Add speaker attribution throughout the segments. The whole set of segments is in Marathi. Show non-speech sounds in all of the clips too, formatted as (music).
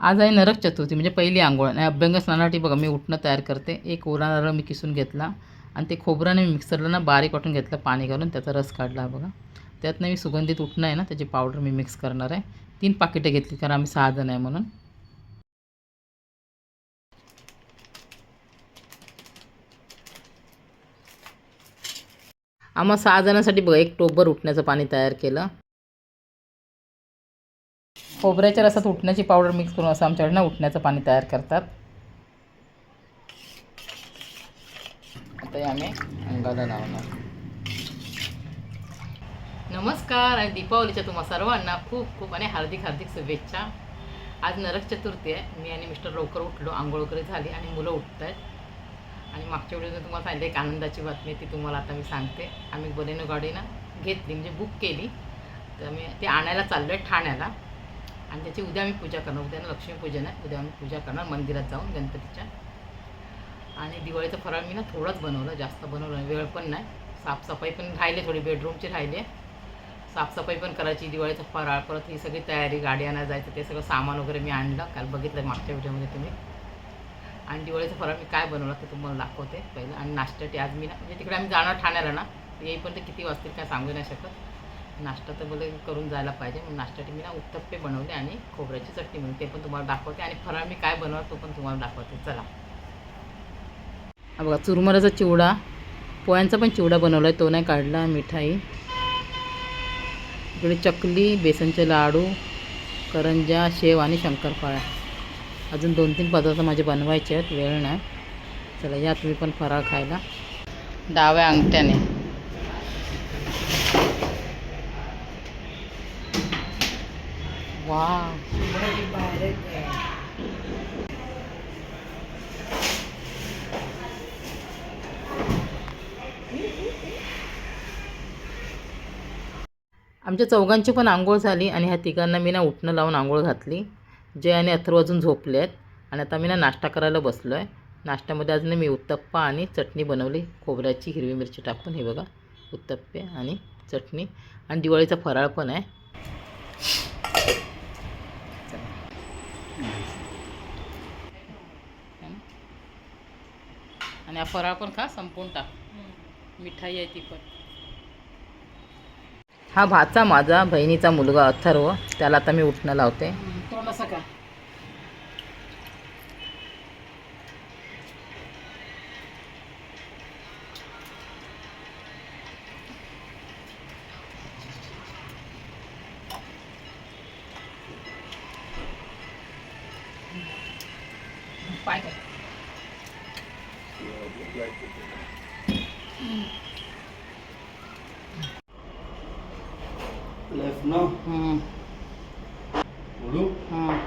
Speaker 1: आज आहे नरक चतुर्थी म्हणजे पहिली आंघोळ. आणि अभ्यंग स्नानासाठी बघा मी उठणं तयार करते. एक ओला नारळ मी किसून घेतला. आणि ते खोबराने मी मिक्सरला ना बारीक वाटून घेतलं पाणी घालून त्याचा रस काढला बघा. त्यातनं मी सुगंधित उठणं आहे ना त्याची पावडर मी मिक्स करणार आहे. तीन पाकिटं घेतली कारण आम्ही सहा जण आहे म्हणून. आम्हा सहा जणांसाठी बघा एक टोबर उठण्याचं पाणी तयार केलं. खोबऱ्याच्या रसात उठण्याची पावडर मिक्स करून असं आमच्याकडे ना उठण्याचं पाणी तयार करतात. आता आम्ही अंगाला लावणार. नमस्कार आणि दीपावलीच्या तुम्हा सर्वांना खूप खूप आणि हार्दिक हार्दिक शुभेच्छा. आज नरक चतुर्थी आहे. मी आणि मिस्टर लवकर उठलो. आंघोळ वगैरे झाली आणि मुलं उठत आहेत आणि मागच्या वेळेस तुम्हाला सांगितलं एक आनंदाची बातमी ती तुम्हाला आता मी सांगते. आम्ही बलेनो गाडी ना घेतली म्हणजे बुक केली. तर मी ते आणायला चाललो आहे ठाण्याला. आणि त्याची उद्या आम्ही पूजा करणार. उद्या लक्ष्मीपूजन आहे. उद्या आम्ही पूजा करणार मंदिरात जाऊन गणपतीच्या. आणि दिवाळीचं फराळ मी ना थोडंच बनवलं जास्त बनवलं वेळ पण नाही. साफसफाई पण राहिले थोडी बेडरूमची राहिली साफसफाई पण करायची दिवाळीचं फराळ परत ही सगळी तयारी गाडी आणायला जायचं ते सगळं सामान वगैरे मी आणलं. काल बघितलं मागच्या व्हिडिओमध्ये तुम्ही. आणि दिवाळीचं फराळ मी काय बनवलं ते तुम्हाला दाखवते पहिलं. आणि नाश्त्यासाठी आज मी ना म्हणजे तिकडे आम्ही जाणार ठाण्याला ना येईपर्यंत किती वाजतील काय सांगू नाही शकत. नाश्ता तर बोले करून जायला पाहिजे. मग नाश्त्यासाठी मी ना उत्तप्पे बनवले आणि खोबऱ्याची चटणी म्हणून ते पण तुम्हाला दाखवते. आणि फराळ मी काय बनवलं तो पण तुम्हाला दाखवते. चला. हा बघा चुरमराचा चिवडा. पोह्यांचा पण चिवडा बनवला आहे तो नाही काढला. मिठाई. इकडे चकली बेसनचे लाडू करंजा शेव आणि शंकरपाळ्या. अजून दोन तीन पदार्थ माझे बनवायचे आहेत. वेळ नाही. चला या तुम्ही पण फराळ खायला. डाव्या अंगठ्याने. आमच्या चौघांची पण आंघोळ झाली आणि ह्या तिघांना मी ना उठणं लावून आंघोळ घातली. जय आणि अथर्व अजून झोपले आहेत. आणि आता मी ना नाश्ता करायला बसलो आहे नाश्त्यामध्ये आज ना मी उत्तप्पा आणि चटणी बनवली. खोबऱ्याची हिरवी मिरची टाकून. हे बघा उत्तप्पे आणि चटणी. आणि दिवाळीचा फराळ पण आहे. आणि हा फराळ पण खा संपून टाक. मिठाई आहे ती पण. हा भाचा माझा बहिणीचा मुलगा अथर्व त्याला आता मी उठणं लावते.
Speaker 2: का
Speaker 3: Left now.
Speaker 1: हम्म,
Speaker 3: Ulu.
Speaker 1: हम्म.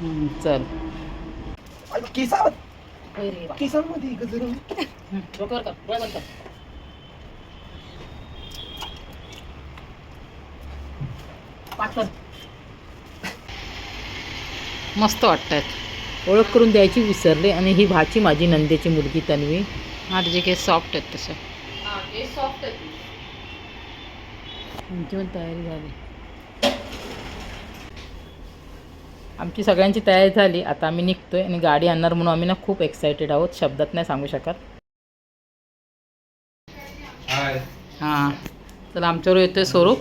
Speaker 1: हम्म, चल
Speaker 3: केसात. केसांमध्ये गजर
Speaker 1: डोक्यावर कर डोळे बंद कर पाठ कर. मस्त वाटतात ओळख करून द्यायची विसरले आणि ही भाची माझी नंदेची मुलगी तन्वी. हा जे काही सॉफ्ट आहेत तसं. सॉफ्ट आहेत. आमची पण तयारी झाली. आमची सगळ्यांची तयारी झाली. आता आम्ही निघतोय आणि गाडी आणणार म्हणून आम्ही ना खूप एक्सायटेड आहोत. शब्दात नाही सांगू शकत.
Speaker 3: हाय
Speaker 1: हां. चला आमच्यावर येतोय स्वरूप.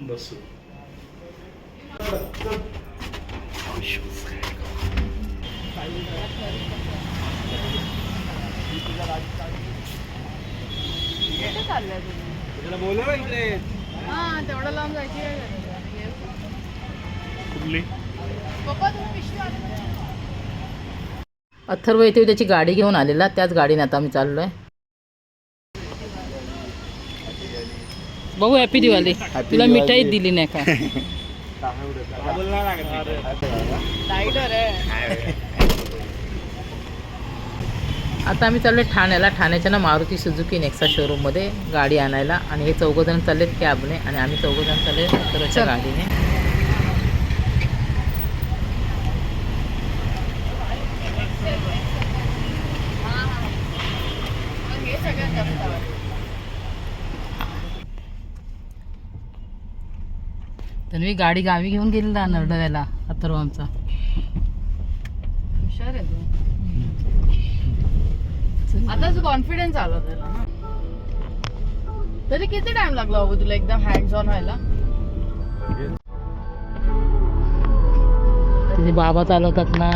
Speaker 3: बस बोलव इकडे.
Speaker 2: तेवढं लांब जायची
Speaker 3: कुठली?
Speaker 2: पप्पा तुम्ही पिशवी आले
Speaker 1: अथर्व येथे त्याची गाडी घेऊन आलेला त्याच गाडीने आता आम्ही चाललोय. बघू हॅपी दिवाळी. तुला मिठाई दिली नाही का? (laughs) आता आम्ही चाललोय ठाण्याला. ठाण्याच्या ना मारुती सुझुकी नेक्सा शोरूममध्ये गाडी आणायला. आणि हे चौघजण चाललेत कॅबने. आणि आम्ही चौघजण चालले अथर्वच्या गाडीने. मी गाडी गावी घेऊन गेलेला नरडव्याला अथर्व आमचा
Speaker 2: हुशार आहे तू. आताच कॉन्फिडन्स आला त्याला ना. तरी किती टाइम लागला बाबू तुला एकदम हँड्स ऑन व्हायला?
Speaker 1: तिथे बाबा चालवतात ना.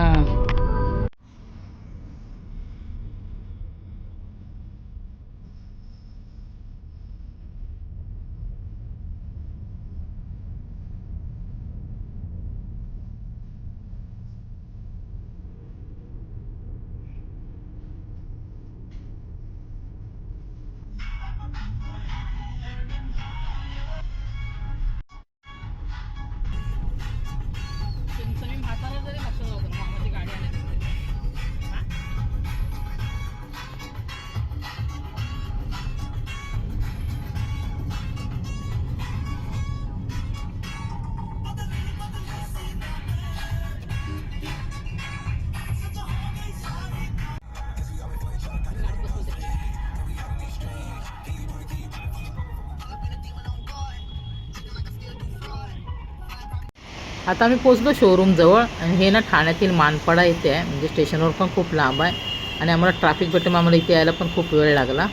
Speaker 1: आता आम्ही पोचलो शोरूम जवळ आणि हे ना ठाण्यातील मानपाडा इथे आहे. म्हणजे स्टेशनवर पण खूप लांब आहे. आणि आम्हाला ट्रॅफिक भेटून आम्हाला इथे यायला पण खूप वेळ लागला.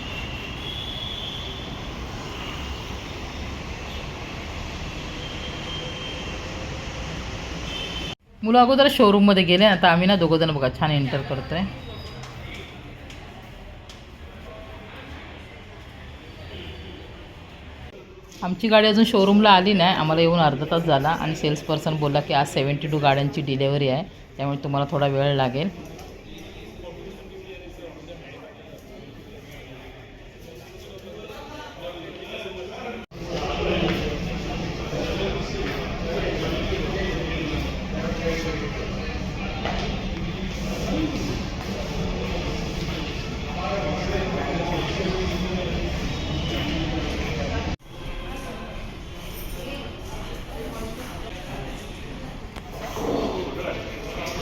Speaker 1: मुलं अगोदर शोरूममध्ये गेले आता आम्ही ना दोघं जण बघा छान एंटर करतोय. आमची गाडी अजून शोरूमला आली नाही. आम्हाला येऊन अर्धा तास झाला आणि सेल्स पर्सन बोलला की आज सेवन्टी टू गाड्यांची डिलेवरी आहे. त्यामुळे तुम्हाला थोडा वेळ लागेल.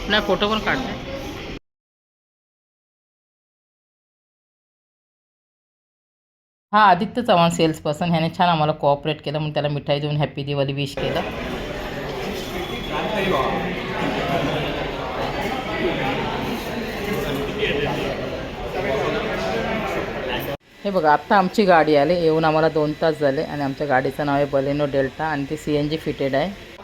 Speaker 1: नाही फोटो पण काढते हा आदित्य चव्हाण सेल्स पर्सन ह्याने छान आम्हाला कोऑपरेट केलं. म्हणून त्याला मिठाई देऊन हॅपी दिवाळी विश केलं. हे बघा आत्ता आमची गाडी आली. येऊन आम्हाला दोन तास झाले आणि आमच्या गाडीचं नाव आहे बलेनो डेल्टा आणि ती सी एन जी फिटेड आहे.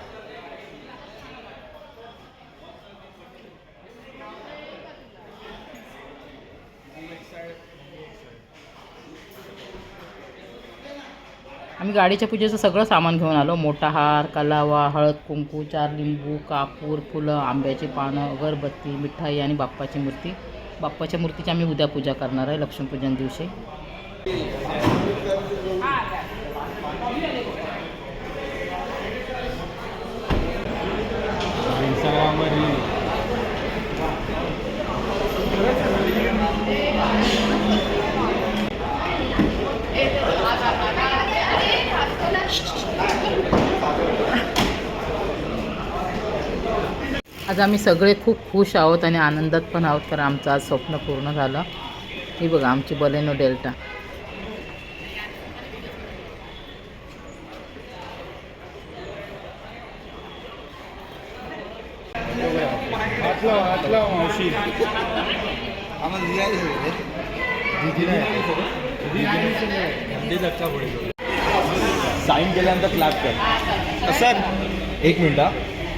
Speaker 1: आम्ही गाडीच्या पूजेचं सगळं सामान घेऊन आलो. मोठा हार कलावा हळद कुंकू चार लिंबू कापूर फुलं आंब्याची पानं अगरबत्ती मिठाई आणि बाप्पाची मूर्ती. बाप्पाच्या मूर्तीची आम्ही उद्या पूजा करणार आहे लक्ष्मीपूजन दिवशी. आज आम्ही सगळे खूप खुश आहोत आणि आनंदात पण आहोत कारण आमचं आज स्वप्न पूर्ण झालं. ही बघा आमची बलेनो डेल्टा.
Speaker 4: साईन केल्यानंतर क्लॅप कर. सर एक मिनिट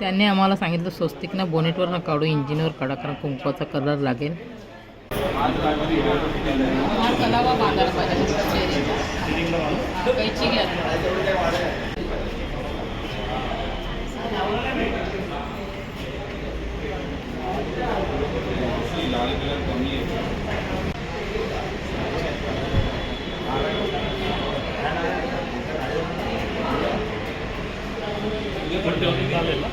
Speaker 2: त्यांनी
Speaker 1: आम्हाला सांगितलं स्वस्तिक ना बोनेटवर ना काढू इंजिनवर काढा कारण कुंकवाचा कलर लागेल. कैची
Speaker 3: चालेल ना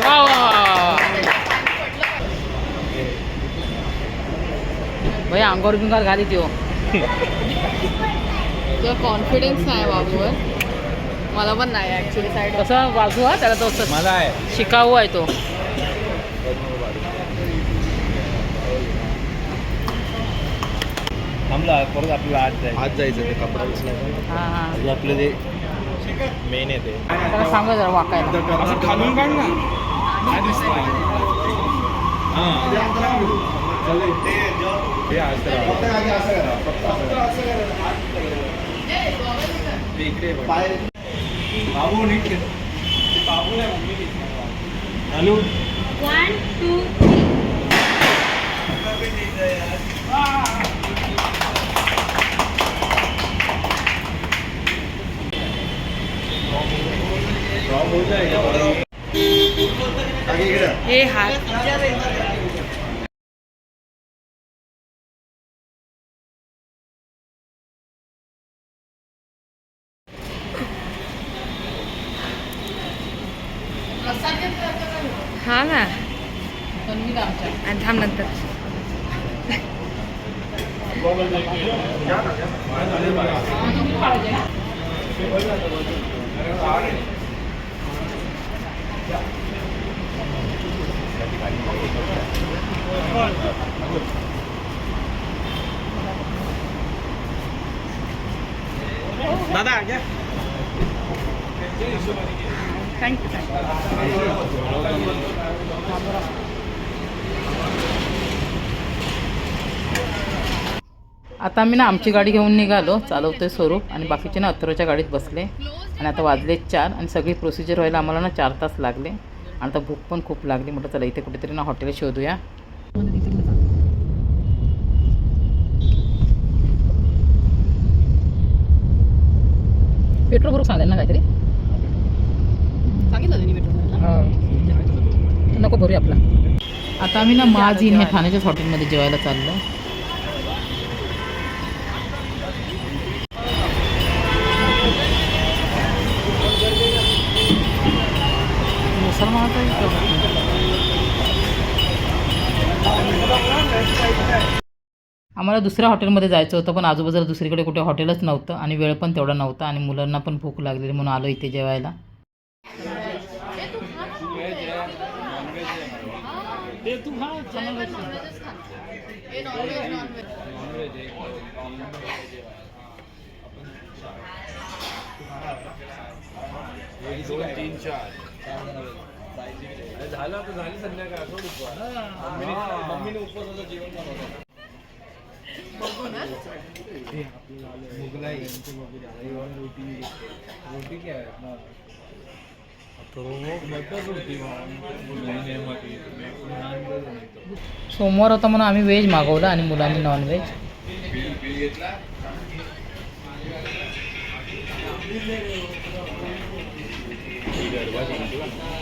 Speaker 1: वा वा भाई अंगावर बिंगावर घाली
Speaker 2: तुला कॉन्फिडन्स नाही बाबूवर मला पण नाही ऍक्च्युली साईड
Speaker 1: कसा बाजू हा? त्याला तो
Speaker 4: मला आहे.
Speaker 1: शिकाऊ आहे तो.
Speaker 3: थांबला परत आपल्याला आज जायचं.
Speaker 4: आज जायचं ते कपडा. उचलायचा
Speaker 1: हा. हा
Speaker 4: आपलं ते मेन आहे ते.
Speaker 1: त्याला सांगा जरा वाकायला.
Speaker 3: खालून काढ ना. काय दिसतंय
Speaker 4: ते आज तर
Speaker 3: बाबू नीट घे. बाबू नाही मम्मी घेतली. हॅलो।
Speaker 2: हे हात हा ना
Speaker 1: पण मी आमच्या
Speaker 2: आणि थांब नंतर
Speaker 3: दादा थँक्यू
Speaker 2: थँक्यू
Speaker 1: आता आम्ही ना आमची गाडी घेऊन निघालो चालवतोय स्वरूप आणि बाकीचे ना अथरोच्या गाडीत बसले. आणि आता वाजले चार आणि सगळी प्रोसिजर व्हायला आम्हाला ना चार तास लागले. आणि आता भूक पण खूप लागली. म्हटलं चला इथे कुठेतरी ना हॉटेल शोधूया. पेट्रोल भरून सांगाल ना काहीतरी?
Speaker 2: सांगितलं त्यांनी पेट्रोल
Speaker 1: नको भरूया आपला. आता आम्ही ना माझीन ह्या ठाण्याच्याच हॉटेलमध्ये जेवायला चाललो आम्हाला दुसऱ्या हॉटेलमध्ये जायचं होतं पण आजूबाजूला दुसरीकडे कुठे हॉटेलच नव्हतं आणि वेळ पण तेवढा नव्हता आणि मुलांना पण भूक लागलेली म्हणून आलो इथे जेवायला.
Speaker 3: ते तू हा दोन तीन चार. झालं आता झाली संध्याकाळ. सोड उपवास. मम्मीने मम्मीने उपवासाचं जेवण बनवलं मुगलाई. रोटी रोटी क्या? है
Speaker 1: सोमवार होता म्हणून आम्ही व्हेज मागवलं आणि मुलांनी नॉनव्हेज
Speaker 3: जल्दी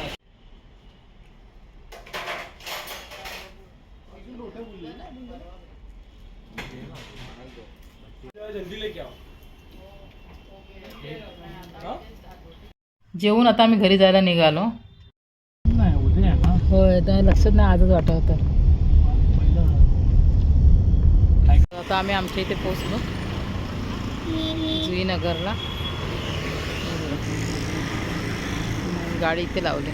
Speaker 1: जेवून आता आम्ही घरी जायला निघालो.
Speaker 3: नाही उद्या ना.
Speaker 1: होय तर लक्षात नाही आजच वाटत होतं. आता आम्ही आमच्या इथे पोचलो जुईनगरला गाडी इथे लावली.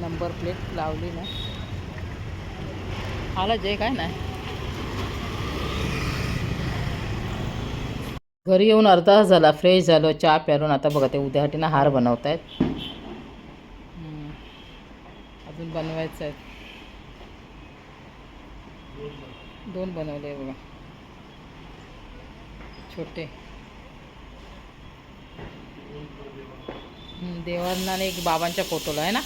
Speaker 1: नंबर प्लेट लावली ना. आला जय काय नाही. घरी येऊन अर्धा तास झाला फ्रेश झालो चहा प्यारून आता बघा ते उद्यासाठी ना हार बनवत आहेत अजून बनवायचं आहे दोन बनवले बघा. छोटे. देवांना आणि एक बाबांच्या फोटोला आहे ना?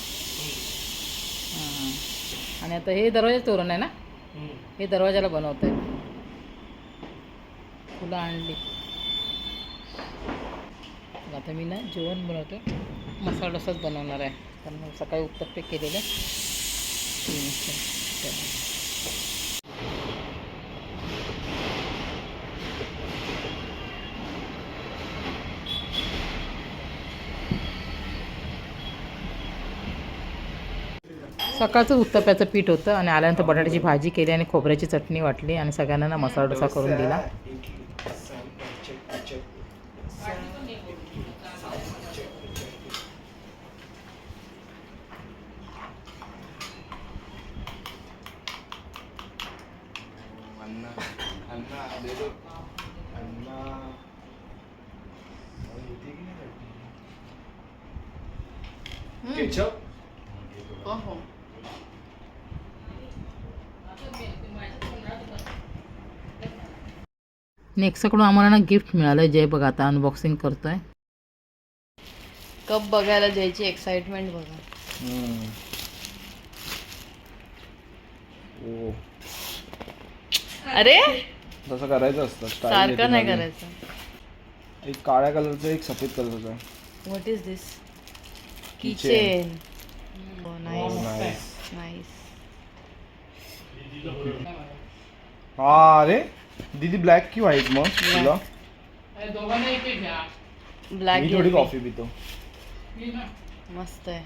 Speaker 1: आणि आता हे दरवाजा तोरण आहे ना? हे दरवाजाला बनवत आहेत फुलं आणली. आता मी ना जेवण बनवतो. मसाला डोसाच बनवणार आहे. कारण सकाळी उत्तप्पे केलेले. सकाळचं उत्तप्याचं पीठ होतं आणि आल्यानंतर बटाट्याची भाजी केली आणि खोबऱ्याची चटणी वाटली आणि सगळ्यांना ना मसाला डोसा करून दिला.
Speaker 4: अन्ना अन्ना दे दो अन्ना केचप
Speaker 1: नेक्स्टकडून आम्हाला ना गिफ्ट मिळालं जे बघा आता अनबॉक्सिंग करतोय.
Speaker 2: कप बघायला जायची एक्साइटमेंट बघा.
Speaker 4: ओ.
Speaker 2: अरे?
Speaker 4: तसं करायचं असतं style
Speaker 2: सारखं नाही. करायचं.
Speaker 4: एक काळ्या कलरचं एक सफेद कलरचं
Speaker 2: what is this. Keychain
Speaker 4: Oh,
Speaker 2: nice
Speaker 4: nice.
Speaker 2: Nice
Speaker 4: हा अरे? दीदी ब्लॅक की व्हाईट मग तुला?
Speaker 2: ब्लॅक
Speaker 4: मी थोडी कॉफी पितो.
Speaker 2: मस्त आहे.